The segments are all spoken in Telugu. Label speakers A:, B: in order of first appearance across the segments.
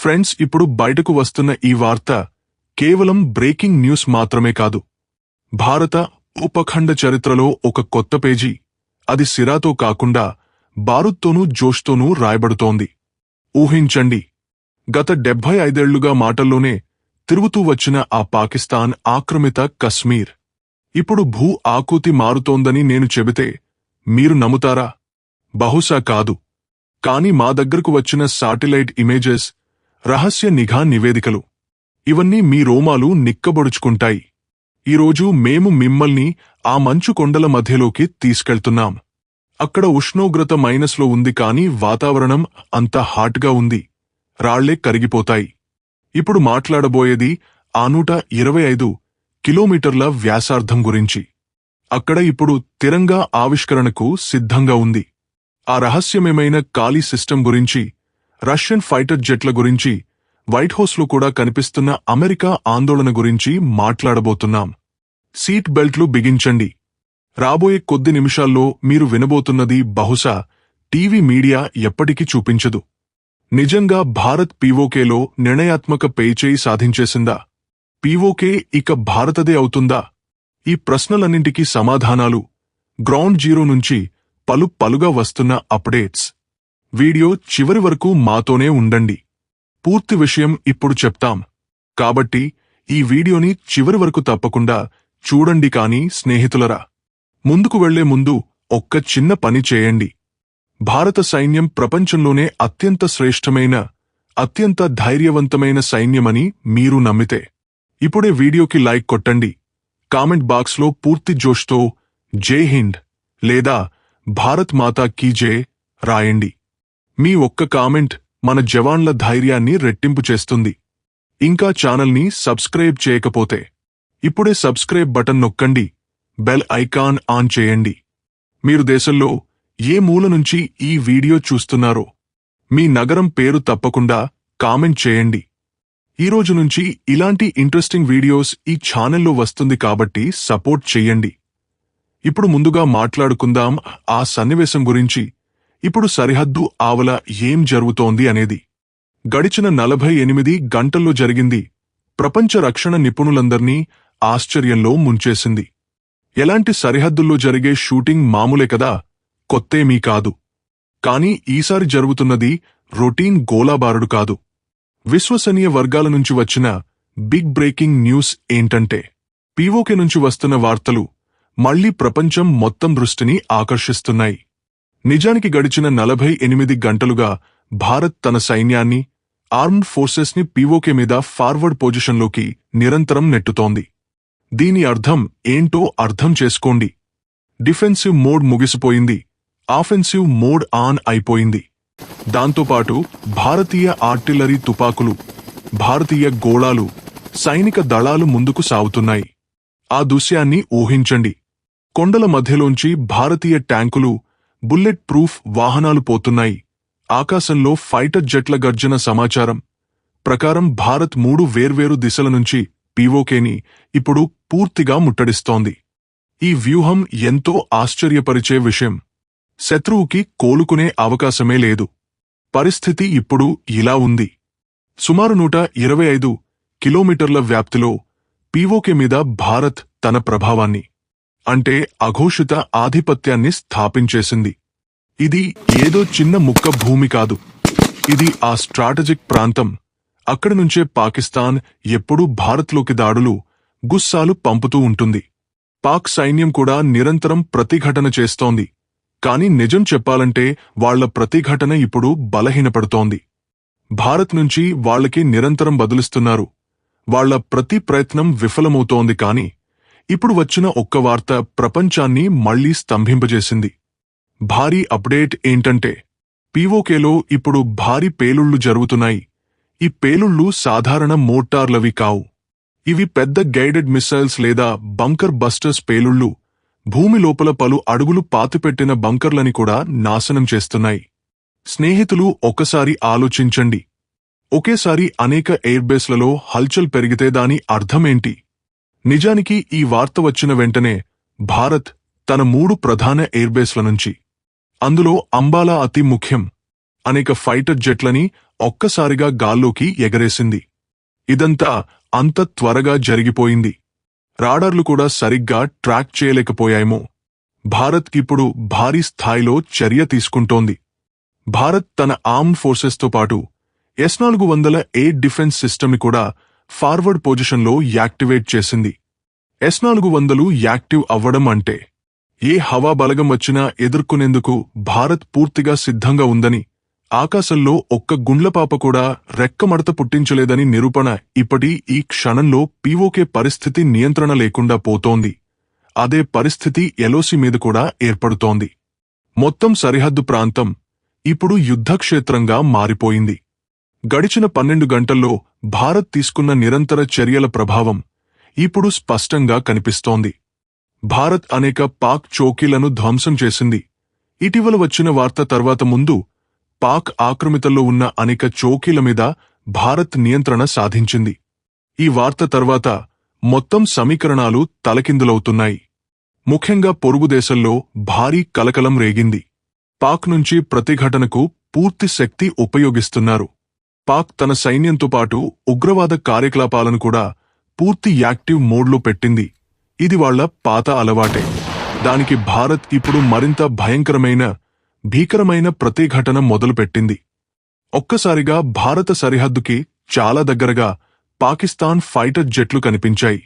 A: ఫ్రెండ్స్ ఇప్పుడు బయటకు వస్తున్న ఈ వార్త కేవలం బ్రేకింగ్ న్యూస్ మాత్రమే కాదు. భారత ఉపఖండ చరిత్రలో ఒక కొత్త పేజీ. అది సిరాతో కాకుండా బారుత్తోనూ జోష్తోనూ రాయబడుతోంది. ఊహించండి. గత డెబ్బై ఐదేళ్ళుగా మాటల్లోనే తిరుగుతూ వచ్చిన ఆ పాకిస్తాన్ ఆక్రమిత కశ్మీర్. ఇప్పుడు భూ ఆకృతి మారుతోందని నేను చెబితే మీరు నమ్ముతారా? బహుశా కాదు. కాని మా దగ్గరకు వచ్చిన శాటిలైట్ ఇమేజెస్ రహస్య నిఘా నివేదికలు. ఇవన్నీ మీ రోమాలు నిక్కబొడుచుకుంటాయి. ఈరోజు మేము మిమ్మల్ని ఆ మంచు కొండల మధ్యలోకి తీసుకెళ్తున్నాం. అక్కడ ఉష్ణోగ్రత మైనస్లో ఉంది కాని వాతావరణం అంత హాట్గా ఉంది. రాళ్ళే కరిగిపోతాయి. ఇప్పుడు మాట్లాడబోయేది ఆ నూట ఇరవై ఐదు కిలోమీటర్ల వ్యాసార్థం గురించి. అక్కడ ఇప్పుడు తిరంగా ఆవిష్కరణకు సిద్ధంగా ఉంది. ఆ రహస్యమేమైన ఖాళీ సిస్టం గురించి రష్యన్ ఫైటర్ జెట్ల గురించి వైట్ హౌస్లో కూడా కనిపిస్తున్న అమెరికా ఆందోళన గురించి మాట్లాడబోతున్నాం. సీట్ బెల్ట్లు బిగించండి. రాబోయే కొద్ది నిమిషాల్లో మీరు వినబోతున్నది బహుశా టీవీ మీడియా ఎప్పటికీ చూపించదు. నిజంగా భారత్ పీవోకేలో నిర్ణయాత్మక పేచేయి సాధించేసిందా? పీవోకే ఇక భారతదే అవుతుందా? ఈ ప్రశ్నలన్నింటికీ సమాధానాలు గ్రౌండ్ జీరో నుంచి పలు పలుగా వస్తున్న అప్డేట్స్. వీడియో చివరి వరకు మాతోనే ఉండండి. పూర్తి విషయం ఇప్పుడు చెప్తాం. కాబట్టి ఈ వీడియోని చివరి వరకు తప్పకుండా చూడండి కానీ స్నేహితులరా. ముందుకు వెళ్ళే ముందు ఒక్క చిన్న పని చేయండి. భారత సైన్యం ప్రపంచంలోనే అత్యంత శ్రేష్టమైన అత్యంత ధైర్యవంతమైన సైన్యమని మీరు నమ్మితే. ఇప్పుడే వీడియోకి లైక్ కొట్టండి. కామెంట్ బాక్స్లో పూర్తి జోష్తో జై హింద్ లేదా భారత్ మాతా కీ జే రాయండి. మీ ఒక్క కామెంట్ మన జవాన్ల ధైర్యాన్ని రెట్టింపు చేస్తుంది. ఇంకా ఛానల్ని సబ్స్క్రైబ్ చేయకపోతే ఇప్పుడే సబ్స్క్రైబ్ బటన్ నొక్కండి బెల్ ఐకాన్ ఆన్ చేయండి. మీరు దేశంలో ఏ మూల నుంచి ఈ వీడియో చూస్తున్నారో మీ నగరం పేరు తప్పకుండా కామెంట్ చేయండి. ఈ రోజు నుంచి ఇలాంటి ఇంట్రెస్టింగ్ వీడియోస్ ఈ ఛానల్లో వస్తుంది కాబట్టి సపోర్ట్ చెయ్యండి ఇప్పుడు ముందుగా మాట్లాడుకుందాం ఆ సన్నివేశం గురించి. ఇప్పుడు సరిహద్దు ఆవల ఏం జరుగుతోంది అనేది. గడిచిన నలభై ఎనిమిది గంటల్లో జరిగింది. ప్రపంచ రక్షణ నిపుణులందర్నీ ఆశ్చర్యంలో ముంచేసింది. ఎలాంటి సరిహద్దుల్లో జరిగే షూటింగ్ మామూలే కదా కొత్తేమీ కాదు. కాని ఈసారి జరుగుతున్నది రొటీన్ గోలాబారుడు కాదు. విశ్వసనీయ వర్గాల నుంచి వచ్చిన బిగ్ బ్రేకింగ్ న్యూస్ ఏంటంటే పీవోకే నుంచి వస్తున్న వార్తలు మళ్ళీ ప్రపంచం మొత్తం దృష్టిని ఆకర్షిస్తున్నాయి. నిజానికి గడిచిన నలభై ఎనిమిది గంటలుగా భారత్ తన సైన్యాన్ని ఆర్మ్డ్ ఫోర్సెస్ని పీవోకే మీద ఫార్వర్డ్ పొజిషన్లోకి నిరంతరం నెట్టుతోంది. దీని అర్థం ఏంటో అర్థం చేసుకోండి. డిఫెన్సివ్ మోడ్ ముగిసిపోయింది. ఆఫెన్సివ్ మోడ్ ఆన్ అయిపోయింది. దాంతోపాటు భారతీయ ఆర్టిల్లరీ తుపాకులు భారతీయ గోళాలు సైనిక దళాలు ముందుకు సాగుతున్నాయి. ఆ దృశ్యాన్ని ఊహించండి. కొండల మధ్యలోంచి భారతీయ ట్యాంకులు బుల్లెట్ ప్రూఫ్ వాహనాలు పోతున్నాయి. ఆకాశంలో ఫైటర్ జెట్ల గర్జన సమాచారం. ప్రకారం భారత్ మూడు వేర్వేరు దిశల నుంచి పీవోకేని ఇప్పుడు పూర్తిగా ముట్టడిస్తోంది. ఈ వ్యూహం ఎంతో ఆశ్చర్యపరిచే విషయం. శత్రువుకి కోలుకునే అవకాశమే లేదు. పరిస్థితి ఇప్పుడు ఇలా ఉంది. సుమారు నూట ఇరవై ఐదు కిలోమీటర్ల వ్యాప్తిలో పీవోకే మీద భారత్ తన ప్రభావాన్ని అంటే అఘోషిత ఆధిపత్యాన్ని స్థాపించేసింది. ఇది ఏదో చిన్న ముక్క భూమి కాదు. ఇది ఆ స్ట్రాటజిక్ ప్రాంతం. అక్కడి నుంచే పాకిస్తాన్ ఎప్పుడూ భారత్లోకి దాడులు గుస్సాలు పంపుతూ ఉంటుంది. పాక్ సైన్యం కూడా నిరంతరం ప్రతిఘటన చేస్తోంది. కాని నిజం చెప్పాలంటే వాళ్ళ ప్రతిఘటన ఇప్పుడు బలహీనపడుతోంది. భారత్ నుంచి వాళ్ళకి నిరంతరం బదులిస్తున్నారు. వాళ్ళ ప్రతి ప్రయత్నం విఫలమవుతోంది కాని ఇప్పుడు వచ్చిన ఒక్క వార్త ప్రపంచాన్ని మళ్ళీ స్తంభింపజేసింది. భారీ అప్డేట్ ఏంటంటే పీఓకేలో ఇప్పుడు భారీ పేలుళ్ళు జరుగుతున్నాయి. ఈ పేలుళ్ళు సాధారణ మోటార్లవి కావు. ఇవి పెద్ద గైడెడ్ మిసైల్స్ లేదా బంకర్ బస్టర్స్ పేలుళ్ళు భూమి లోపల పలు అడుగులు పాతిపెట్టిన బంకర్లని కూడా నాశనం చేస్తున్నాయి. స్నేహితులు ఒకసారి ఆలోచించండి. ఒకేసారి అనేక ఎయిర్బేస్లలో హల్చల్ పెరిగితే దాని అర్థమేంటి? నిజానికి ఈ వార్త వచ్చిన వెంటనే భారత్ తన మూడు ప్రధాన ఎయిర్బేస్ల నుంచి. అందులో అంబాలా అతి ముఖ్యం. అనేక ఫైటర్ జెట్లని ఒక్కసారిగా గాల్లోకి ఎగరేసింది. ఇదంతా అంత త్వరగా జరిగిపోయింది. రాడార్లు కూడా సరిగ్గా ట్రాక్ చేయలేకపోయాయేమో. భారత్ ఇప్పుడు భారీ స్థాయిలో చర్య తీసుకుంటోంది. భారత్ తన ఆర్మ్ ఫోర్సెస్తో పాటు ఎస్ నాలుగు వందల ఎయిట్ డిఫెన్స్ సిస్టమ్ని కూడా ఫార్వర్డ్ పొజిషన్లో యాక్టివేట్ చేసింది. ఎస్ నాలుగు వందలు యాక్టివ్ అవ్వడం అంటే ఏ హవా బలగం వచ్చినా ఎదుర్కొనేందుకు భారత్ పూర్తిగా సిద్ధంగా ఉందని ఆకాశంలో ఒక్క గుండ్లపాప కూడా రెక్కమడత పుట్టించలేదని నిరూపణ ఇప్పటి ఈ క్షణంలో పీఓకే పరిస్థితి నియంత్రణ లేకుండా పోతోంది. అదే పరిస్థితి ఎలోసి మీద కూడా ఏర్పడుతోంది. మొత్తం సరిహద్దు ప్రాంతం ఇప్పుడు యుద్ధక్షేత్రంగా మారిపోయింది. గడిచిన పన్నెండు గంటల్లో భారత్ తీసుకున్న నిరంతర చర్యల ప్రభావం ఇప్పుడు స్పష్టంగా కనిపిస్తోంది. భారత్ అనేక పాక్ చౌకీలను ధ్వంసం చేసింది. ఇటీవల వచ్చిన వార్త తర్వాత ముందు పాక్ ఆక్రమితల్లో ఉన్న అనేక చౌకీల మీద భారత్ నియంత్రణ సాధించింది. ఈ వార్త తర్వాత మొత్తం సమీకరణాలు తలకిందులవుతున్నాయి. ముఖ్యంగా పొరుగుదేశంలో భారీ కలకలం రేగింది. పాక్ నుంచి ప్రతిఘటనకు పూర్తి శక్తి ఉపయోగిస్తున్నారు. పాక్ తన సైన్యంతో పాటు ఉగ్రవాద కార్యకలాపాలను కూడా పూర్తి యాక్టివ్ మోడ్లో పెట్టింది. ఇది వాళ్ళ పాత అలవాటే. దానికి భారత్ ఇప్పుడు మరింత భయంకరమైన భీకరమైన ప్రతిఘటన మొదలుపెట్టింది. ఒక్కసారిగా భారత సరిహద్దుకి చాలా దగ్గరగా పాకిస్తాన్ ఫైటర్ జెట్లు కనిపించాయి.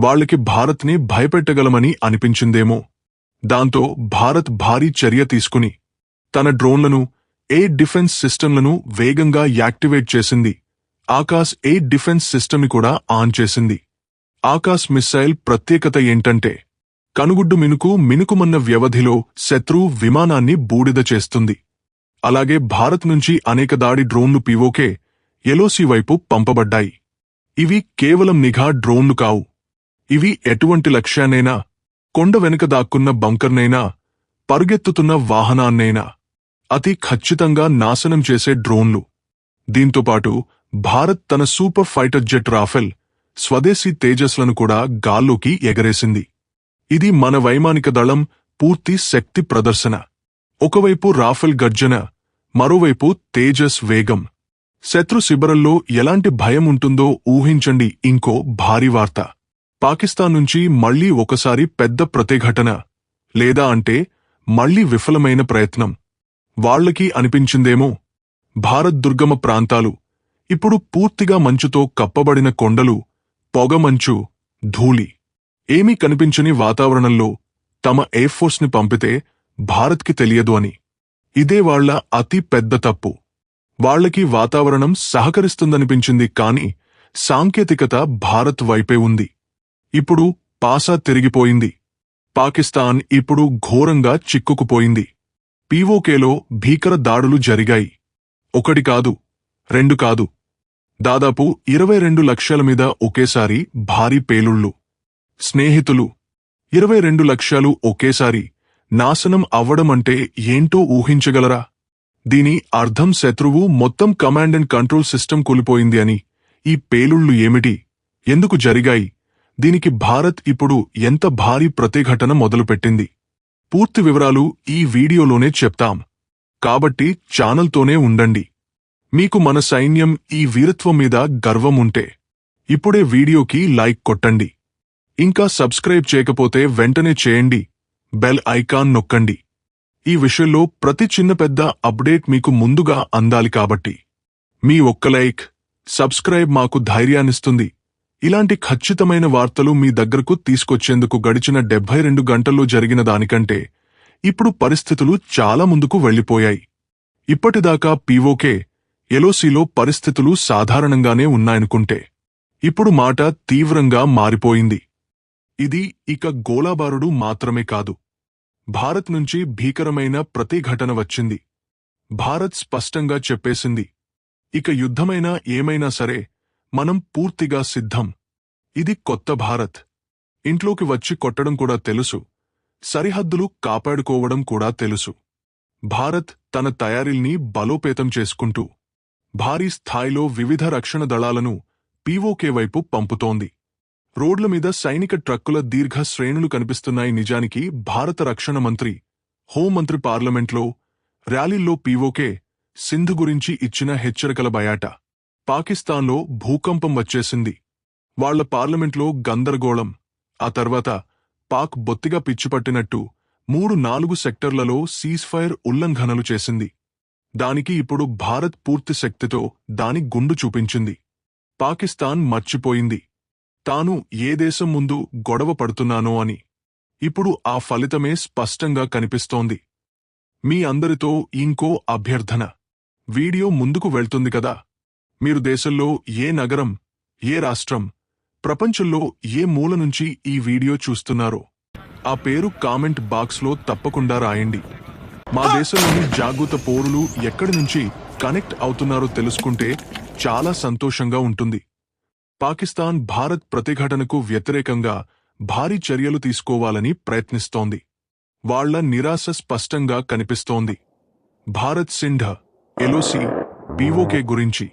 A: వాళ్ళకి భారత్ని భయపెట్టగలమని అనిపించిందేమో. దాంతో భారత్ భారీ చర్య తీసుకుని తన డ్రోన్లను ఎయిర్ డిఫెన్స్ సిస్టంలను వేగంగా యాక్టివేట్ చేసింది. ఆకాశ్ ఎయిర్ డిఫెన్స్ సిస్టమ్ని కూడా ఆన్ చేసింది. ఆకాశ్ మిస్సైల్ ప్రత్యేకత ఏంటంటే కనుగుడ్డు మినుకు మినుకుమన్న వ్యవధిలో శత్రు విమానాన్ని బూడిద చేస్తుంది. అలాగే భారత్ నుంచి అనేక దాడి డ్రోన్లు పీవోకే ఎలోసి వైపు పంపబడ్డాయి. ఇవి కేవలం నిఘా డ్రోన్లు కావు. ఇవి ఎటువంటి లక్ష్యాన్నైనా కొండ వెనుక దాక్కున్న బంకర్నైనా పరుగెత్తుతున్న వాహనాన్నైనా. అతి ఖచ్చితంగా నాశనం చేసే డ్రోన్లు. దీంతోపాటు భారత్ తన సూపర్ ఫైటర్ జెట్ రాఫెల్ స్వదేశీ తేజస్లను కూడా గాల్లోకి ఎగరేసింది. ఇది మన వైమానిక దళం పూర్తి శక్తి ప్రదర్శన. ఒకవైపు రాఫెల్ గర్జన మరోవైపు తేజస్ వేగం. శత్రు శిబిరంలో ఎలాంటి భయం ఉంటుందో ఊహించండి ఇంకో భారీ వార్త. పాకిస్తాన్ నుంచి మళ్ళీ ఒకసారి పెద్ద ప్రతిఘటన లేదా అంటే మళ్ళీ విఫలమైన ప్రయత్నం. వాళ్ళకి అనిపించిందేమో. భారత్ దుర్గమ ప్రాంతాలు. ఇప్పుడు పూర్తిగా మంచుతో కప్పబడిన కొండలు పొగమంచు ధూళి. ఏమీ కనిపించని వాతావరణంలో తమ ఎయిర్ఫోర్స్ని పంపితే భారత్కి తెలియదు అని. ఇదే వాళ్ళ అతి పెద్ద తప్పు. వాళ్ళకి వాతావరణం సహకరిస్తుందనిపించింది కాని సాంకేతికత భారత్ వైపే ఉంది. ఇప్పుడు పాసా తిరిగిపోయింది. పాకిస్తాన్ ఇప్పుడు ఘోరంగా చిక్కుకుపోయింది. పీఓకేలో భీకర దాడులు జరిగాయి. ఒకటి కాదు రెండు కాదు. దాదాపు ఇరవై రెండు లక్షల మీద ఒకేసారి భారీ పేలుళ్ళు. స్నేహితులు ఇరవై రెండు లక్షలు ఒకేసారి నాశనం అవ్వడమంటే ఏంటో ఊహించగలరా? దీని అర్థం శత్రువు మొత్తం కమాండ్ అండ్ కంట్రోల్ సిస్టమ్ కూలిపోయింది అని. ఈ పేలుళ్ళు ఏమిటి? ఎందుకు జరిగాయి? దీనికి భారత్ ఇప్పుడు ఎంత భారీ ప్రతిఘటన మొదలుపెట్టింది? పూర్తి వివరాలు ఈ వీడియోలోనే చెప్తాం. కాబట్టి ఛానల్తోనే ఉండండి. మీకు మన సైన్యం ఈ వీరత్వం మీద గర్వం ఉంటే ఇప్పుడే వీడియోకి లైక్ కొట్టండి. ఇంకా సబ్స్క్రైబ్ చేయకపోతే వెంటనే చేయండి. బెల్ ఐకాన్ నొక్కండి. ఈ విషయంలో ప్రతి చిన్న పెద్ద అప్డేట్ మీకు ముందుగా అందాలి కాబట్టి మీ ఒక్క లైక్ సబ్స్క్రైబ్ మాకు ధైర్యాన్నిస్తుంది. ఇలాంటి ఖచ్చితమైన వార్తలు మీ దగ్గరకు తీసుకొచ్చేందుకు గడిచిన డెబ్బై రెండు గంటల్లో జరిగిన దానికంటే ఇప్పుడు పరిస్థితులు చాలా ముందుకు వెళ్ళిపోయాయి ఇప్పటిదాకా పీఓకే ఎలోసీలో పరిస్థితులు సాధారణంగానే ఉన్నాయనుకుంటే ఇప్పుడు మాట తీవ్రంగా మారిపోయింది. ఇది ఇక గోలాబారుడు మాత్రమే కాదు. భారత్ నుంచి భీకరమైన ప్రతిఘటన వచ్చింది. భారత్ స్పష్టంగా చెప్పేసింది. ఇక యుద్ధమైనా ఏమైనా సరే మనం పూర్తిగా సిద్ధం. ఇది కొత్త భారత్. ఇంట్లోకి వచ్చి కొట్టడం కూడా తెలుసు. సరిహద్దులు కాపాడుకోవడం కూడా తెలుసు. భారత్ తన తయారీల్ని బలోపేతం చేసుకుంటూ భారీ స్థాయిలో వివిధ రక్షణ దళాలను పీవోకే వైపు పంపుతోంది. రోడ్ల మీద సైనిక ట్రక్కుల దీర్ఘ శ్రేణులు కనిపిస్తున్నాయి నిజానికి భారత రక్షణ మంత్రి హోంమంత్రి పార్లమెంట్లో ర్యాలీల్లో పీవోకే సింధు గురించి ఇచ్చిన హెచ్చరికల బయాట. పాకిస్తాన్లో భూకంపం వచ్చేసింది. వాళ్ళ పార్లమెంట్లో గందరగోళం. ఆ తర్వాత పాక్ బొత్తిగా పిచ్చిపట్టినట్టు మూడు నాలుగు సెక్టర్లలో సీజ్ఫైర్ ఉల్లంఘనలు చేసింది. దానికి ఇప్పుడు భారత్ పూర్తి శక్తితో దాని గుండు చూపించింది. పాకిస్తాన్ మర్చిపోయింది. తాను ఏ దేశం ముందు గొడవ పడుతున్నానో అని. ఇప్పుడు ఆ ఫలితమే స్పష్టంగా కనిపిస్తోంది. మీ అందరితో ఇంకో అభ్యర్థన. వీడియో ముందుకు వెళ్తుంది కదా. మీరు దేశంలో ఏ నగరం ఏ రాష్ట్రం ప్రపంచంలో ఏ మూల నుంచి ఈ వీడియో చూస్తున్నారో ఆ పేరు కామెంట్ బాక్స్లో తప్పకుండా రాయండి. మా దేశంలోని జాగృత పౌరులు ఎక్కడి నుంచి కనెక్ట్ అవుతున్నారో తెలుసుకుంటే చాలా సంతోషంగా ఉంటుంది. పాకిస్తాన్ భారత్ ప్రతిఘటనకు వ్యతిరేకంగా భారీ చర్యలు తీసుకోవాలని ప్రయత్నిస్తోంది. వాళ్ళ నిరాశ స్పష్టంగా కనిపిస్తోంది. భారత్ సింధ ఎలోసి పీఓకే గురించి.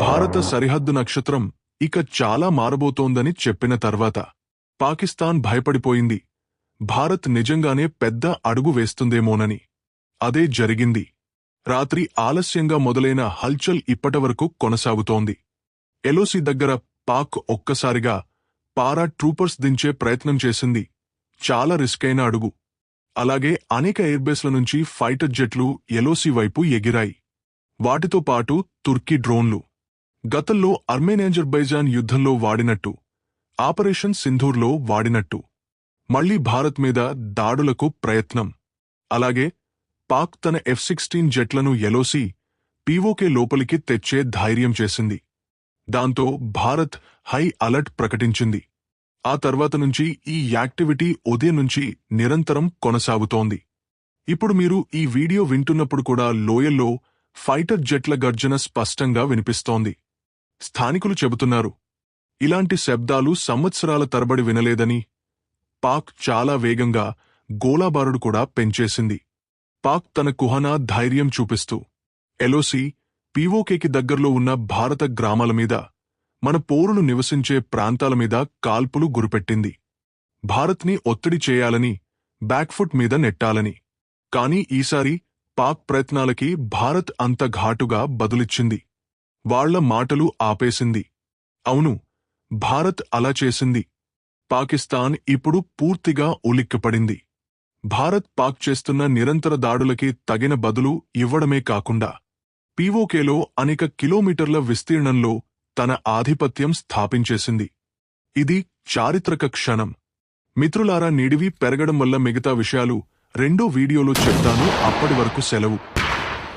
A: భారత సరిహద్దు నక్షత్రం ఇక చాలా మారబోతోందని చెప్పిన తర్వాత పాకిస్తాన్ భయపడిపోయింది. భారత్ నిజంగానే పెద్ద అడుగు వేస్తుందేమోనని. అదే జరిగింది. రాత్రి ఆలస్యంగా మొదలైన హల్చల్ ఇప్పటివరకు కొనసాగుతోంది. ఎలోసి దగ్గర పాక్ ఒక్కసారిగా పారా ట్రూపర్స్ దించే ప్రయత్నం చేసింది. చాలా రిస్కైన అడుగు. అలాగే అనేక ఎయిర్బేస్ల నుంచి ఫైటర్ జెట్లు ఎలోసి వైపు ఎగిరాయి. వాటితో పాటు తుర్కీ డ్రోన్లు. గతంలో అర్మేనియాజర్బైజాన్ యుద్ధంలో వాడినట్టు ఆపరేషన్ సింధూర్లో వాడినట్టు మళ్ళీ భారత్ మీద దాడులకు ప్రయత్నం. అలాగే పాక్ తన ఎఫ్ సిక్స్టీన్ జెట్లను ఎలోసి పీఓకే లోపలికి తెచ్చే ధైర్యం చేసింది. దాంతో భారత్ హై అలర్ట్ ప్రకటించింది. ఆ తర్వాత నుంచి ఈ యాక్టివిటీ ఉదయం నుంచి నిరంతరం కొనసాగుతోంది. ఇప్పుడు మీరు ఈ వీడియో వింటున్నప్పుడు కూడా లోయల్లో ఫైటర్ జెట్ల గర్జన స్పష్టంగా వినిపిస్తోంది. స్థానికులు చెబుతున్నారు. ఇలాంటి శబ్దాలు సంవత్సరాల తరబడి వినలేదని. పాక్ చాలా వేగంగా గోలాబారుడు కూడా పెంచేసింది. పాక్ తన కుహనా ధైర్యం చూపిస్తూ ఎలోసి పీవోకేకి దగ్గర్లో ఉన్న భారత గ్రామాల మీద మన పోరును నివసించే ప్రాంతాల మీద కాల్పులు గురిపెట్టింది. భారత్ని ఒత్తిడి చేయాలని బ్యాక్ఫుట్ మీద నెట్టాలని. కాని ఈసారి పాక్ ప్రయత్నాలకి భారత్ అంత ఘాటుగా బదులిచ్చింది. వాళ్ళ మాటలు ఆపేసింది. అవును భారత్ అలా చేసింది. పాకిస్తాన్ ఇప్పుడు పూర్తిగా ఉలిక్కిపడింది. భారత్ పాక్ చేస్తున్న నిరంతర దాడులకి తగిన బదులు ఇవ్వడమే కాకుండా పీవోకేలో అనేక కిలోమీటర్ల విస్తీర్ణంలో తన ఆధిపత్యం స్థాపించేసింది. ఇది చారిత్రక క్షణం. మిత్రులారా నిడివి పెరగడం వల్ల మిగతా విషయాలు రెండో వీడియోలో చెప్తాను. అప్పటి వరకు సెలవు.